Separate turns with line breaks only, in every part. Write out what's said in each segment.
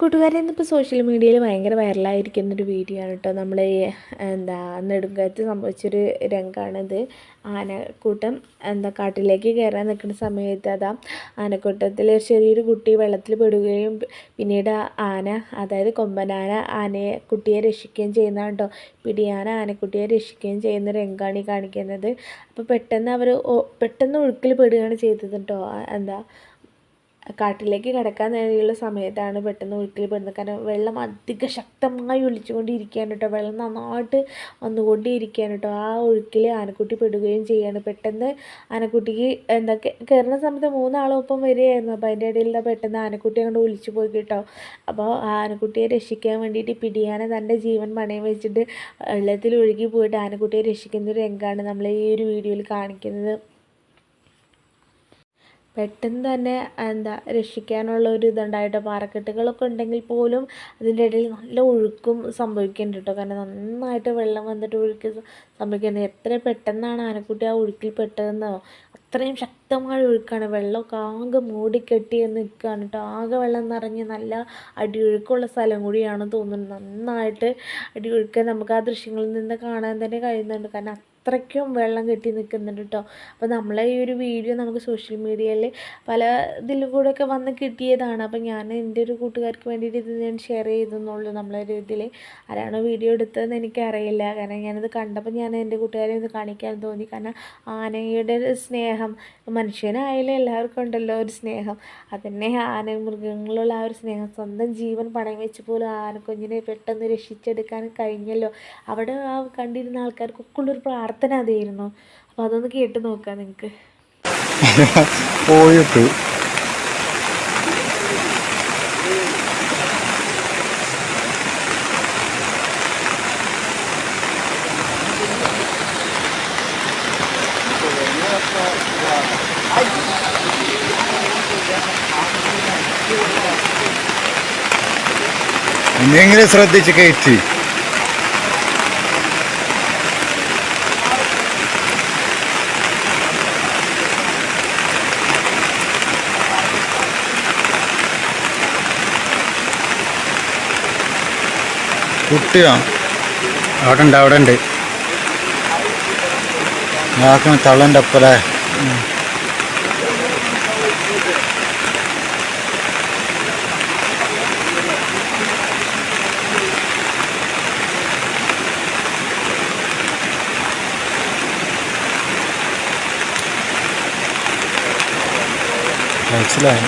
കൂട്ടുകാരെ ഇന്നിപ്പോൾ സോഷ്യൽ മീഡിയയിൽ ഭയങ്കര വൈറലായിരിക്കുന്നൊരു വീഡിയോ ആണ് കേട്ടോ നമ്മൾ എന്താ നെടുങ്കാറ്റ് സംഭവിച്ചൊരു രംഗമാണിത് ആനക്കൂട്ടം എന്താ കാട്ടിലേക്ക് കയറാൻ നിൽക്കുന്ന സമയത്ത് അതാ ആനക്കൂട്ടത്തിൽ ചെറിയൊരു കുട്ടി വെള്ളത്തിൽ പെടുകയും പിന്നീട് ആന അതായത് കൊമ്പനാന ആനയെ കുട്ടിയെ രക്ഷിക്കുകയും ചെയ്യുന്നതാണ് കേട്ടോ പിടിയാന ആനക്കുട്ടിയെ രക്ഷിക്കുകയും ചെയ്യുന്ന രംഗമാണ് ഈ കാണിക്കുന്നത്. അപ്പോൾ പെട്ടെന്ന് അവർ പെട്ടെന്ന് ഒഴുക്കിൽ പെടുകയാണ് ചെയ്തത് കേട്ടോ എന്താ കാട്ടിലേക്ക് കടക്കാൻ നേരെയുള്ള സമയത്താണ് പെട്ടെന്ന് വീട്ടിൽ പെടുന്നത്. കാരണം വെള്ളം അധിക ശക്തമായി ഒലിച്ചുകൊണ്ടിരിക്കുകയാണ് കേട്ടോ. വെള്ളം നന്നായിട്ട് വന്നുകൊണ്ടിരിക്കുകയാണ് കേട്ടോ. ആ ഒഴുക്കിൽ ആനക്കുട്ടി പെടുകയും ചെയ്യാണ്. പെട്ടെന്ന് ആനക്കുട്ടിക്ക് എന്താ കയറുന്ന സമയത്ത് മൂന്നാളൊപ്പം വരികയായിരുന്നു. അപ്പോൾ അതിന്റെ ഇടയിൽ പെട്ടെന്ന് ആനക്കുട്ടി അങ്ങോട്ട് ഒലിച്ചു പോയി കേട്ടോ. അപ്പോൾ ആ ആനക്കുട്ടിയെ രക്ഷിക്കാൻ വേണ്ടിയിട്ട് പിടിയാന തന്റെ ജീവൻ പണയം വെച്ചിട്ട് വെള്ളത്തിൽ ഒഴുകി പോയിട്ട് ആനക്കുട്ടിയെ രക്ഷിക്കുന്ന ഒരു രംഗമാണ് നമ്മൾ ഈ ഒരു വീഡിയോയിൽ കാണിക്കുന്നത്. പെട്ടെന്ന് തന്നെ എന്താ രക്ഷിക്കാനുള്ള ഒരു ഇതുണ്ടായിട്ട്? പാറക്കെട്ടുകളൊക്കെ ഉണ്ടെങ്കിൽ പോലും അതിന്റെ ഇടയിൽ നല്ല ഒഴുക്കും സംഭവിക്കുന്നുണ്ട് കേട്ടോ കാരണം നന്നായിട്ട് വെള്ളം വന്നിട്ട് ഒഴുക്ക് സംഭവിക്കുന്നത് എത്ര പെട്ടെന്നാണ് ആനക്കുട്ടി ആ ഒഴുക്കിൽ പെട്ടതെന്നോ? അത്രയും ശക്തമായ ഒഴുക്കാണ്. വെള്ളമൊക്കെ ആകെ മൂടിക്കെട്ടി നിൽക്കുകയാണ് കേട്ടോ ആകെ വെള്ളം നിറഞ്ഞ് നല്ല അടിയൊഴുക്കുള്ള സ്ഥലം കൂടിയാണ് തോന്നുന്നത് നന്നായിട്ട് അടിയൊഴുക്ക് നമുക്ക് ആ ദൃശ്യങ്ങളിൽ നിന്ന് കാണാൻ തന്നെ കഴിയുന്നുണ്ട്. കാരണം അത്രയ്ക്കും വെള്ളം കെട്ടി നിൽക്കുന്നുണ്ട് കേട്ടോ അപ്പോൾ നമ്മളെ ഈ ഒരു വീഡിയോ നമുക്ക് സോഷ്യൽ മീഡിയയിൽ പല ഇതിലും കൂടെ ഒക്കെ വന്ന് കിട്ടിയതാണ്. അപ്പോൾ ഞാൻ എന്റെ ഒരു കൂട്ടുകാർക്ക് വേണ്ടിയിട്ട് ഇത് ഞാൻ ഷെയർ ചെയ്തെന്നുള്ളൂ. നമ്മളൊരു ഇതിൽ ആരാണോ വീഡിയോ എടുത്തതെന്ന് എനിക്കറിയില്ല. കാരണം ഞാനത് കണ്ടപ്പോൾ ഞാൻ എന്റെ കൂട്ടുകാരെ ഒന്ന് കാണിക്കാൻ തോന്നി. കാരണം ആനയുടെ സ്നേഹം മനുഷ്യനായാലും എല്ലാവർക്കും ഉണ്ടല്ലോ ഒരു സ്നേഹം. അതന്നെ ആന മൃഗങ്ങളുള്ള ആ ഒരു സ്നേഹം. സ്വന്തം ജീവൻ പണയം വെച്ച് പോലും ആനക്കുഞ്ഞിനെ പെട്ടെന്ന് രക്ഷിച്ചെടുക്കാൻ കഴിഞ്ഞല്ലോ. അവിടെ ആ കണ്ടിരുന്ന ആൾക്കാർക്കൊക്കെ ഉള്ളൊരു പ്രാർത്ഥന അതായിരുന്നു അപ്പോൾ അതൊന്ന് കേട്ട് നോക്കാം നിങ്ങൾക്ക്
പോയിട്ട്. എന്തെങ്കിലും ശ്രദ്ധിച്ച് കയറ്റി. കുട്ടിയോ? അവിടെ ഉണ്ട് അവിടെ ഉണ്ട് ഞാക്കുന്ന തള്ളന്റെ ഒപ്പല്ലേ? മനസ്സിലായി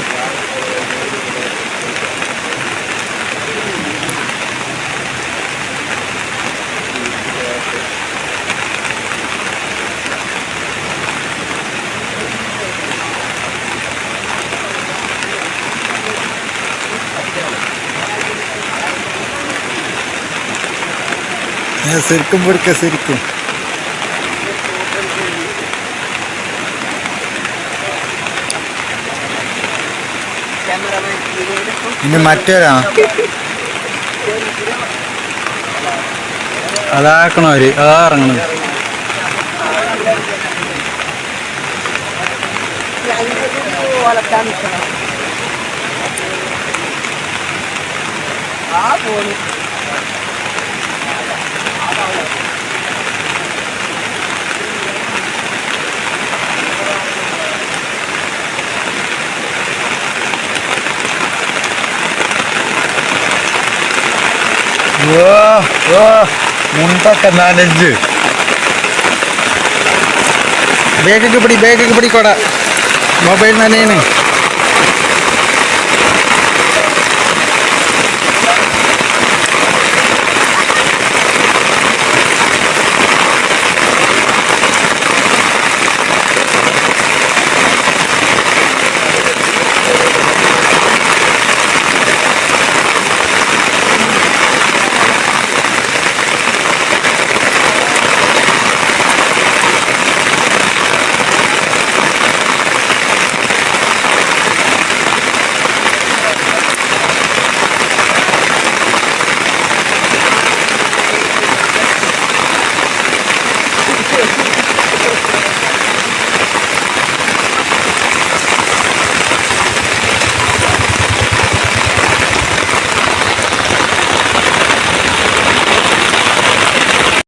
ശരിക്കും പിടിക്ക ശരിക്കും. ഇനി മറ്റേരാ അതാക്കണോ അവർ അതാ ഇറങ്ങണത് മുണ്ടൊക്കെ നനഞ്ച് ബേഗൊക്കെ പിടി ബേഗൊക്കെ പിടിക്കോടാ. മൊബൈൽ നനയാണ്.